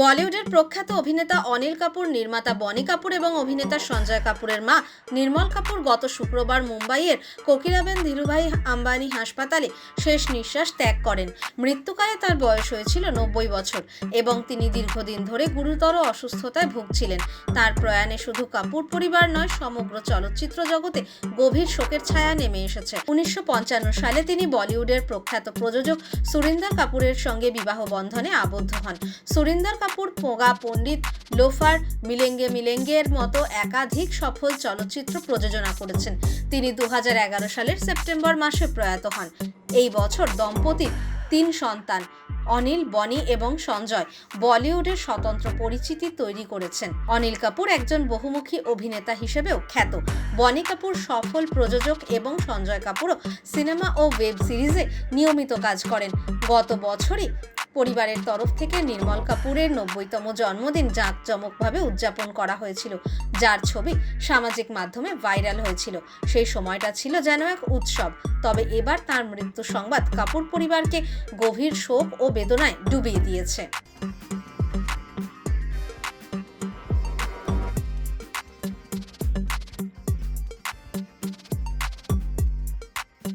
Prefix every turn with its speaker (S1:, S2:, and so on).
S1: বলিউডের প্রখ্যাত অভিনেতা অনিল কাপুর, নির্মাতা বনি কাপুর এবং অভিনেতা সঞ্জয় কাপুরের মা নির্মল কাপুর গত শুক্রবার মুম্বাইয়ের কোকিলাবেন ধীরুভাই আম্বানি হাসপাতালে শেষ নিঃশ্বাস ত্যাগ করেন। মৃত্যুকালে তার বয়স হয়েছিল নব্বই বছর এবং তিনি দীর্ঘদিন ধরে গুরুতর অসুস্থতায় ভুগছিলেন। তার প্রয়াণে শুধু কাপুর পরিবার নয়, সমগ্র চলচ্চিত্র জগতে গভীর শোকের ছায়া নেমে এসেছে। উনিশশো পঞ্চান্ন সালে তিনি বলিউডের প্রখ্যাত প্রযোজক সুরিন্দর কাপুরের সঙ্গে বিবাহ বন্ধনে আবদ্ধ হন। সুরিন্দর কাপুর পোগা পণ্ডিত, লোফার, মিলেঙ্গে, মিলেঙ্গের মতো একাধিক সফল চলচ্চিত্র প্রযোজনা করেছেন। তিনি দু সালের সেপ্টেম্বর মাসে প্রয়াত হন। এই বছর দম্পতির তিন সন্তান, অনিল, বনি এবং সঞ্জয়, বলিউডের স্বতন্ত্র পরিচিতি তৈরি করেছেন। অনিল কাপুর একজন বহুমুখী অভিনেতা হিসেবেও খ্যাত। বনি কাপুর সফল প্রযোজক এবং সঞ্জয় কাপুরও সিনেমা ও ওয়েব সিরিজে নিয়মিত কাজ করেন। গত বছরই পরিবারের তরফ থেকে নির্মল কাপুরের নব্বইতম জন্মদিন জাঁকজমকভাবে উদযাপন করা হয়েছিল, যার ছবি সামাজিক মাধ্যমে ভাইরাল হয়েছিল। সেই সময়টা ছিল যেন এক উৎসব। তবে এবার তার মৃত্যু সংবাদ কাপুর পরিবারকে গভীর শোক ও বেদনায় ডুবিয়ে দিয়েছে।